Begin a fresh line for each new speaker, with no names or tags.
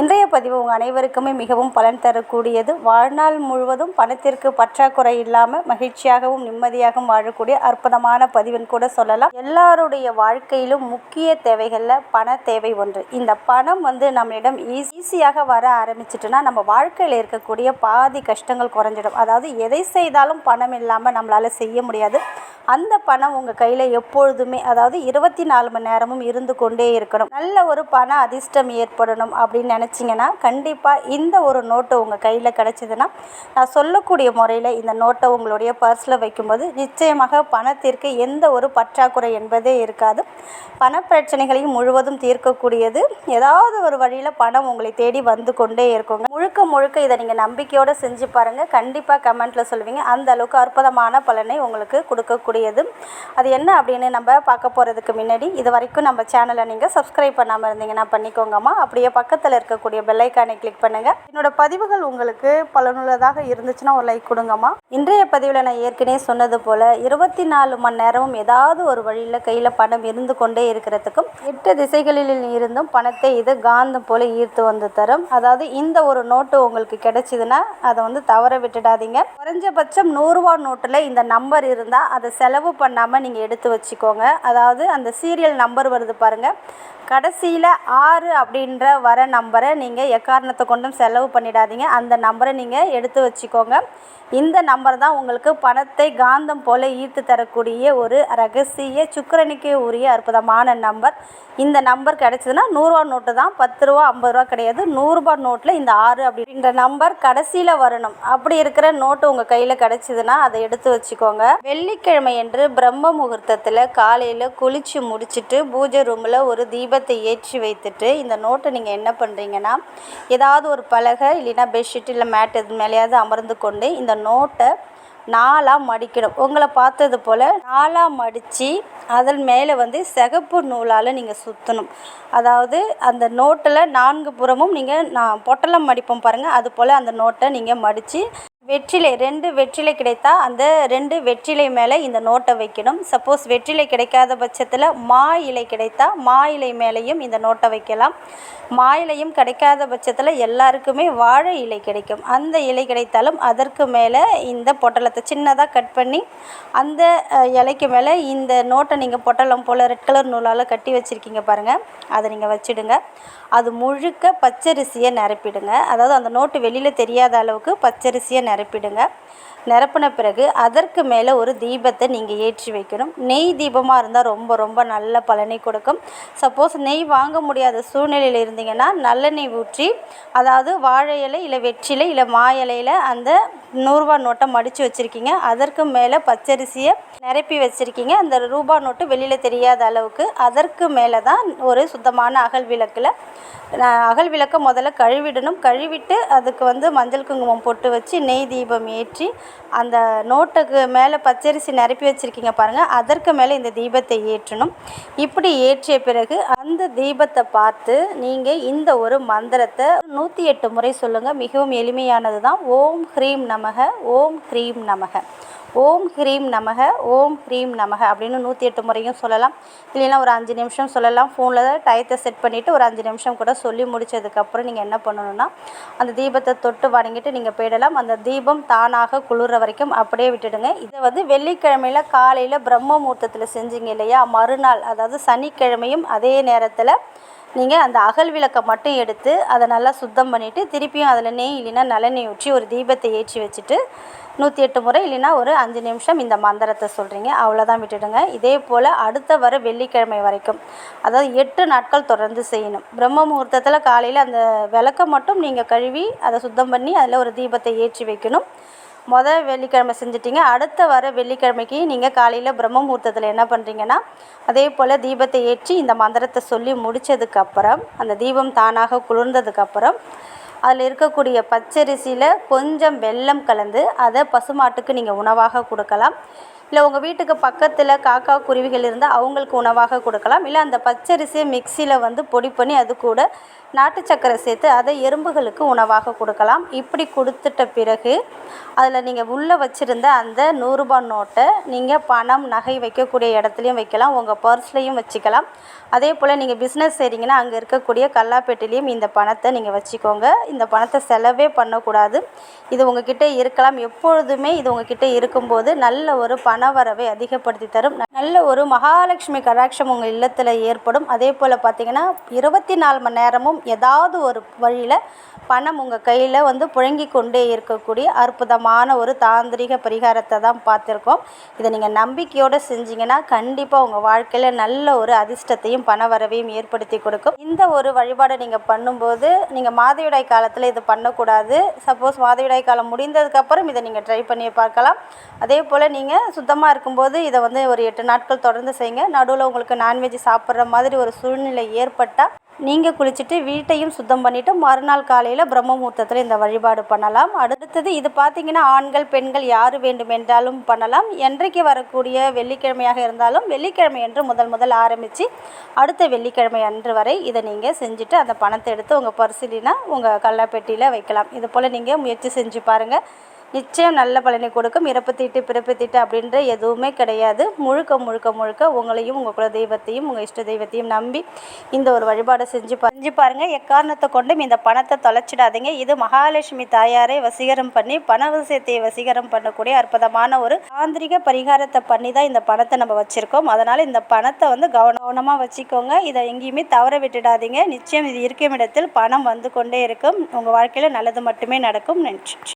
இன்றைய பதிவு உங்கள் அனைவருக்குமே மிகவும் பலன் தரக்கூடியது. வாழ்நாள் முழுவதும் பணத்திற்கு பற்றாக்குறை இல்லாமல் மகிழ்ச்சியாகவும் நிம்மதியாகவும் வாழக்கூடிய அற்புதமான பதிவுன்னு கூட சொல்லலாம். எல்லாருடைய வாழ்க்கையிலும் முக்கிய தேவைகளில் பண தேவை ஒன்று. இந்த பணம் வந்து நம்மளிடம் ஈஸியாக வர ஆரம்பிச்சிட்டுனா நம்ம வாழ்க்கையில் இருக்கக்கூடிய பாதி கஷ்டங்கள் குறைஞ்சிடும். அதாவது எதை செய்தாலும் பணம் இல்லாமல் நம்மளால் செய்ய முடியாது. அந்த பணம் உங்கள் கையில் எப்பொழுதுமே அதாவது இருபத்தி நாலு மணி நேரமும் இருந்து கொண்டே இருக்கணும். நல்ல ஒரு பண அதிர்ஷ்டம் ஏற்படணும் அப்படின்னு நினச்சிங்கன்னா கண்டிப்பாக இந்த ஒரு நோட்டு உங்கள் கையில் கிடச்சிதுன்னா நான் சொல்லக்கூடிய முறையில் இந்த நோட்டை உங்களுடைய பர்ஸில் வைக்கும்போது நிச்சயமாக பணத்திற்கு எந்த ஒரு பற்றாக்குறை என்பதே இருக்காது. பண பிரச்சனைகளையும் முழுவதும் தீர்க்கக்கூடியது. ஏதாவது ஒரு வழியில் பணம் உங்களை தேடி வந்து கொண்டே இருக்குங்க. முழுக்க முழுக்க இதை நீங்கள் நம்பிக்கையோடு செஞ்சு பாருங்கள் கண்டிப்பாக கமெண்ட்டில் சொல்லுவீங்க. அந்த அளவுக்கு அற்புதமான பலனை உங்களுக்கு கொடுக்கக்கூடிய இருக்கக்கூடியது. அது என்ன அப்படின்னு நம்ம பார்க்க போகிறதுக்கு முன்னாடி இது வரைக்கும் நம்ம சேனலை நீங்கள் சப்ஸ்கிரைப் பண்ணாமல் இருந்தீங்கன்னா பண்ணிக்கோங்கம்மா. அப்படியே பக்கத்தில் இருக்கக்கூடிய பெல்லைக்கானை கிளிக் பண்ணுங்கள் என்னோட பதிவுகள் உங்களுக்கு பலனுள்ளதாக இருந்துச்சுன்னா ஒரு லைக் கொடுங்கம்மா. இன்றைய பதிவில் நான் ஏற்கனவே சொன்னது போல் இருபத்தி நாலு மணி நேரமும் ஏதாவது ஒரு வழியில் கையில் பணம் இருந்து கொண்டே இருக்கிறதுக்கும் எட்டு திசைகளில் இருந்தும் பணத்தை இது காந்தம் போல் ஈர்த்து வந்து தரும். அதாவது இந்த ஒரு நோட்டு உங்களுக்கு கிடைச்சிதுன்னா அதை வந்து தவற விட்டுடாதீங்க. குறைஞ்சபட்சம் நூறுரூவா நோட்டில் இந்த நம்பர் இருந்தால் அதை செலவு பண்ணாமல் நீங்கள் எடுத்து வச்சுக்கோங்க. அதாவது அந்த சீரியல் நம்பர் வருது பாருங்கள் கடைசியில் ஆறு அப்படின்ற வர நம்பரை நீங்கள் எக்காரணத்தை கொண்டும் செலவு பண்ணிடாதீங்க. அந்த நம்பரை நீங்கள் எடுத்து வச்சுக்கோங்க. இந்த நம்பர் தான் உங்களுக்கு பணத்தை காந்தம் போல ஈர்த்து தரக்கூடிய ஒரு ரகசிய சுக்கிரனுக்கே உரிய அற்புதமான நம்பர் இந்த நம்பர் கிடச்சிதுன்னா நூறுரூவா நோட்டு தான். பத்து ரூபா ஐம்பது ரூபா கிடையாது. நூறுரூபா நோட்டில் இந்த ஆறு அப்படின்ற நம்பர் கடைசியில் வரணும். அப்படி இருக்கிற நோட்டு உங்கள் கையில் கிடச்சிதுன்னா அதை எடுத்து வச்சுக்கோங்க. வெள்ளிக்கிழமை என்று பிரம்ம முகூர்த்தத்தில் காலையில் குளித்து முடிச்சுட்டு பூஜை ரூமில் ஒரு தீபத்தை ஏற்றி வைத்துட்டு இந்த நோட்டை நீங்கள் என்ன பண்ணுறீங்கன்னா ஏதாவது ஒரு பலகை இல்லைன்னா பெட்ஷீட் இல்லை மேட் இது மேலேயாவது அமர்ந்து கொண்டு இந்த நோட்டை நாலாக மடிக்கணும். உங்களை பார்த்தது போல் நாலாக மடித்து அதன் மேலே வந்து சிகப்பு நூலால் நீங்கள் சுற்றணும் அதாவது அந்த நோட்டில் நான்கு புறமும் நீங்கள் நான் பொட்டலம் மடிப்போம் பாருங்கள் அது போல் அந்த நோட்டை நீங்கள் மடித்து வெற்றிலை ரெண்டு வெற்றிலை கிடைத்தா அந்த ரெண்டு வெற்றிலை மேலே இந்த நோட்டை வைக்கணும். சப்போஸ் வெற்றிலை கிடைக்காத பட்சத்தில் மா இலை கிடைத்தா மா இலை மேலேயும் இந்த நோட்டை வைக்கலாம். மா இலையும் கிடைக்காத பட்சத்தில் எல்லாருக்குமே வாழை இலை கிடைக்கும். அந்த இலை கிடைத்தாலும் அதற்கு மேலே இந்த பொட்டலத்தை சின்னதாக கட் பண்ணி அந்த இலைக்கு மேலே இந்த நோட்டை நீங்கள் பொட்டலம் போல் ரெட் கலர் நூலால் கட்டி வச்சுருக்கீங்க பாருங்கள் அதை நீங்கள் வச்சுடுங்க. அது முழுக்க பச்சரிசியை நிரப்பிடுங்க. அதாவது அந்த நோட்டு வெளியில் தெரியாத அளவுக்கு பச்சரிசியை நிரப்பிடுங்க. நிரப்பின பிறகு அதற்கு மேலே ஒரு தீபத்தை நீங்கள் ஏற்றி வைக்கணும். நெய் தீபமாக இருந்தால் ரொம்ப ரொம்ப நல்ல பலனை கொடுக்கும். சப்போஸ் நெய் வாங்க முடியாத சூழ்நிலையில் இருந்தீங்கன்னா நல்லெண்ணெய் ஊற்றி அதாவது வாழை இலை இல்லை வெற்றிலை இல்லை மா இலையில் அந்த நூறுரூவா நோட்டை மடித்து வச்சுருக்கீங்க. அதற்கு மேலே பச்சரிசியை நிரப்பி வச்சுருக்கீங்க. அந்த ரூபா நோட்டு வெளியில் தெரியாத அளவுக்கு அதற்கு மேலே தான் ஒரு சுத்தமான அகல் விளக்கில் நான் அகல் விளக்கை முதல்ல கழுவிடணும். கழுவிட்டு அதுக்கு வந்து மஞ்சள் குங்குமம் பொட்டு வச்சு நெய் தீபம் ஏற்றி அந்த நோட்டுக்கு மேலே பச்சரிசி நிரப்பி வச்சுருக்கீங்க பாருங்கள் அதற்கு மேலே இந்த தீபத்தை ஏற்றணும். இப்படி ஏற்றிய பிறகு அந்த தீபத்தை பார்த்து நீங்கள் இந்த ஒரு மந்திரத்தை நூற்றி எட்டு முறை சொல்லுங்கள் மிகவும் எளிமையானது தான் ஓம் ஹ்ரீம் நமக ஓம் ஹ்ரீம் நமக. ஓம் ஹ்ரீம் நமக ஓம் ஹ்ரீம் நமக அப்படின்னு நூற்றி எட்டு முறையும் சொல்லலாம். இல்லைன்னா ஒரு அஞ்சு நிமிஷம் சொல்லலாம். ஃபோனில் டயத்தை செட் பண்ணிவிட்டு ஒரு அஞ்சு நிமிஷம் கூட சொல்லி முடித்ததுக்கப்புறம் நீங்கள் என்ன பண்ணணும்னா அந்த தீபத்தை தொட்டு வணங்கிட்டு நீங்கள் போயிடலாம். அந்த தீபம் தானாக குளிர வரைக்கும் அப்படியே விட்டுடுங்க. இதை வந்து வெள்ளிக்கிழமையில் காலையில் பிரம்ம முகூர்த்தத்தில் செஞ்சீங்க இல்லையா? மறுநாள் அதாவது சனிக்கிழமையும் அதே நேரத்தில் நீங்கள் அந்த அகல் விளக்கை மட்டும் எடுத்து அதை நல்லா சுத்தம் பண்ணிவிட்டு திருப்பியும் அதில் நெய் இல்லைன்னா நல்லெண்ணெய் ஊற்றி ஒரு தீபத்தை ஏற்றி வச்சுட்டு நூற்றி எட்டு முறை இல்லைன்னா ஒரு அஞ்சு நிமிஷம் இந்த மந்திரத்தை சொல்கிறீங்க அவ்வளோதான் விட்டுடுங்க. இதே போல் அடுத்த வர வெள்ளிக்கிழமை வரைக்கும் அதாவது எட்டு நாட்கள் தொடர்ந்து செய்யணும். பிரம்ம முகூர்த்தத்தில் காலையில் அந்த விளக்கை மட்டும் நீங்கள் கழுவி அதை சுத்தம் பண்ணி அதில் ஒரு தீபத்தை ஏற்றி வைக்கணும். மொதல் வெள்ளிக்கிழமை செஞ்சிட்டிங்க. அடுத்த வர வெள்ளிக்கிழமைக்கு நீங்கள் காலையில் பிரம்ம முகூர்த்தத்தில் என்ன பண்ணுறீங்கன்னா அதே போல் தீபத்தை ஏற்றி இந்த மந்திரத்தை சொல்லி முடித்ததுக்கப்புறம் அந்த தீபம் தானாக குளிர்ந்ததுக்கப்புறம் அதில் இருக்கக்கூடிய பச்சரிசியில் கொஞ்சம் வெல்லம் கலந்து அதை பசுமாட்டுக்கு நீங்கள் உணவாக கொடுக்கலாம். இல்லை உங்கள் வீட்டுக்கு பக்கத்தில் காக்கா குருவிகள் இருந்தால் அவங்களுக்கு உணவாக கொடுக்கலாம். இல்லை அந்த பச்சரிசியை மிக்சியில் வந்து பொடி பண்ணி அது கூட நாட்டு சக்கரை சேர்த்து அதை எறும்புகளுக்கு உணவாக கொடுக்கலாம். இப்படி கொடுத்துட்ட பிறகு அதில் நீங்கள் உள்ளே வச்சுருந்த அந்த நூறுரூபா நோட்டை நீங்கள் பணம் நகை வைக்கக்கூடிய இடத்துலையும் வைக்கலாம். உங்கள் பர்ஸ்லேயும் வச்சுக்கலாம். அதே போல் நீங்கள் பிஸ்னஸ் செய்கிறீங்கன்னா அங்கே இருக்கக்கூடிய கல்லாப்பேட்டிலையும் இந்த பணத்தை நீங்கள் வச்சுக்கோங்க. இந்த பணத்தை செலவே பண்ணக்கூடாது. இது உங்ககிட்ட இருக்கலாம். எப்பொழுதுமே இது உங்ககிட்ட இருக்கும்போது நல்ல ஒரு பண வரவை அதிகப்படுத்தி தரும். நல்ல ஒரு மகாலட்சுமி கடாட்சம் உங்கள் இல்லத்தில் ஏற்படும். அதே போல் பார்த்தீங்கன்னா இருபத்தி நாலு மணி நேரமும் ஏதாவது ஒரு வழியில் பணம் உங்கள் கையில் வந்து புழங்கி கொண்டே இருக்கக்கூடிய அற்புதமான ஒரு தாந்திரிக பரிகாரத்தை தான் பார்த்துருக்கோம். இதை நீங்கள் நம்பிக்கையோடு செஞ்சீங்கன்னா கண்டிப்பாக உங்கள் வாழ்க்கையில் நல்ல ஒரு அதிர்ஷ்டத்தையும் பண வரவையும் ஏற்படுத்தி கொடுக்கும். இந்த ஒரு வழிபாடை நீங்கள் பண்ணும்போது நீங்கள் மாதவிடாய் காலத்தில் இது பண்ணக்கூடாது. சப்போஸ் மாதவிடாய் காலம் முடிந்ததுக்கப்புறம் இதை நீங்கள் ட்ரை பண்ணி பார்க்கலாம். அதே போல் நீங்கள் சுத்தமாக இருக்கும்போது இதை வந்து ஒரு எட்டு நாட்கள் தொடர்ந்து செய்யுங்க. நடுவில் உங்களுக்கு நான்வெஜ் சாப்பிட்ற மாதிரி ஒரு சூழ்நிலை ஏற்பட்டால் நீங்கள் குளிச்சுட்டு வீட்டையும் சுத்தம் பண்ணிவிட்டு மறுநாள் காலையில் பிரம்ம முகூர்த்தத்தில் இந்த வழிபாடு பண்ணலாம். அடுத்தது இது பார்த்தீங்கன்னா ஆண்கள் பெண்கள் யார் வேண்டுமென்றாலும் பண்ணலாம். என்றைக்கு வரக்கூடிய வெள்ளிக்கிழமையாக இருந்தாலும் வெள்ளிக்கிழமை என்று முதல் முதல் ஆரம்பித்து அடுத்த வெள்ளிக்கிழமை அன்று வரை இதை நீங்கள் செஞ்சுட்டு அந்த பணத்தை எடுத்து உங்கள் பரிசீலினா உங்கள் கல்லாப்பெட்டியில் வைக்கலாம். இது போல் நீங்கள் முயற்சி செஞ்சு பாருங்கள் நிச்சயம் நல்ல பலனை கொடுக்கும். இறப்பு தீட்டு பிறப்பு தீட்டு அப்படின்ற எதுவுமே கிடையாது. முழுக்க முழுக்க முழுக்க உங்களையும் உங்கள் குல தெய்வத்தையும் உங்கள் இஷ்ட தெய்வத்தையும் நம்பி இந்த ஒரு வழிபாடை செஞ்சு செஞ்சு பாருங்கள் எக்காரணத்தை கொண்டும் இந்த பணத்தை தொலைச்சிடாதீங்க. இது மகாலட்சுமி தாயாரை வசீகரம் பண்ணி பண விஷயத்தை வசீகரம் பண்ணக்கூடிய அற்புதமான ஒரு தாந்திரிக பரிகாரத்தை பண்ணி தான் இந்த பணத்தை நம்ம வச்சுருக்கோம். அதனால் இந்த பணத்தை வந்து கவன கவனமாக வச்சுக்கோங்க. இதை எங்கேயுமே தவற விட்டுடாதீங்க. நிச்சயம் இது இருக்கும் இடத்தில் பணம் வந்து கொண்டே இருக்கும். உங்கள் வாழ்க்கையில் நல்லது மட்டுமே நடக்கும். நன்றி.